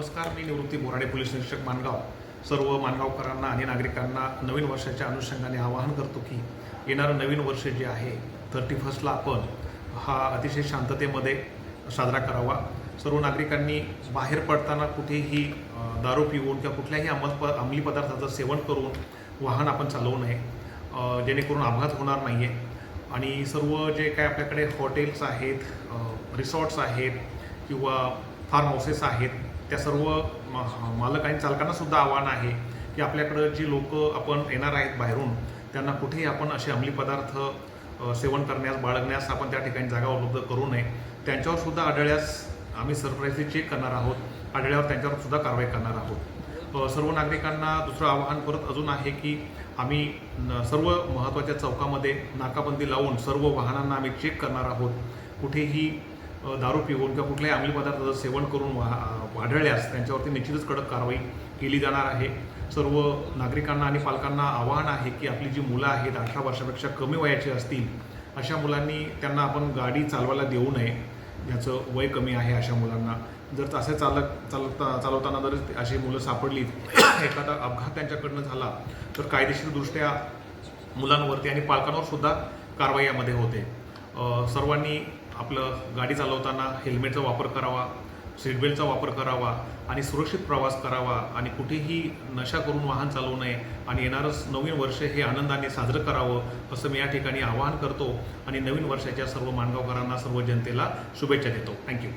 नमस्कार मी निवृत्ती बोराडे पोलीस निरीक्षक मानगाव. सर्व मानगावकरांना आणि नागरिकांना नवीन वर्षाच्या अनुषंगाने आवाहन करतो की येणारं नवीन वर्ष जे आहे थर्टी फर्स्टला आपण हा अतिशय शांततेमध्ये साजरा करावा. सर्व नागरिकांनी बाहेर पडताना कुठेही दारू पिऊन किंवा कुठल्याही अंमल प अंमली पदार्थाचं सेवन करून वाहन आपण चालवू नये. जेणेकरून अपघात होणार नाही आहे आणि सर्व जे काय आपल्याकडे हॉटेल्स आहेत रिसॉर्ट्स आहेत किंवा फार्म हाऊसेस आहेत त्या सर्व म- मालक आणि चालकांना सुद्धा आव्हान आहे की आपल्याकडं जी लोक आपण येणार आहेत बाहेरून त्यांना कुठेही आपण असे अंमली पदार्थ सेवन करण्यास बाळगण्यास आपण त्या ठिकाणी जागा उपलब्ध करू नये. त्यांच्यावर सुद्धा आढळल्यास आम्ही सरप्राईजली चेक करणार आहोत. आढळल्यावर त्यांच्यावर सुद्धा कारवाई करणार आहोत. सर्व नागरिकांना दुसरं आवाहन परत अजून आहे की आम्ही सर्व महत्त्वाच्या चौकामध्ये नाकाबंदी लावून सर्व वाहनांना आम्ही चेक करणार आहोत. कुठेही दारू पिऊन किंवा कुठल्याही अंमली पदार्थाचं सेवन करून वा वाढल्यास त्यांच्यावरती निश्चितच कडक कारवाई केली जाणार आहे. सर्व नागरिकांना आणि पालकांना आवाहन आहे की आपली जी मुलं आहेत अठरा वर्षापेक्षा कमी वयाची असतील अशा मुलांनी त्यांना आपण गाडी चालवायला देऊ नये. ज्याचं वय कमी आहे अशा मुलांना. जर तसे चालक चालता चालवताना जर अशी मुलं सापडली एखादा अपघात त्यांच्याकडनं झाला तर कायदेशीरदृष्ट्या मुलांवरती आणि पालकांवर सुद्धा कारवाई यामध्ये होते. सर्वांनी आपलं गाडी चालवताना हेल्मेटचा वापर करावा सीटबेल्टचा वापर करावा आणि सुरक्षित प्रवास करावा आणि कुठेही नशा करून वाहन चालवू नये आणि येणारच नवीन वर्ष हे आनंदाने साजरं करावं असं मी या ठिकाणी आवाहन करतो. आणि नवीन वर्षाच्या सर्व मानगावकरांना सर्व जनतेला शुभेच्छा देतो. थँक्यू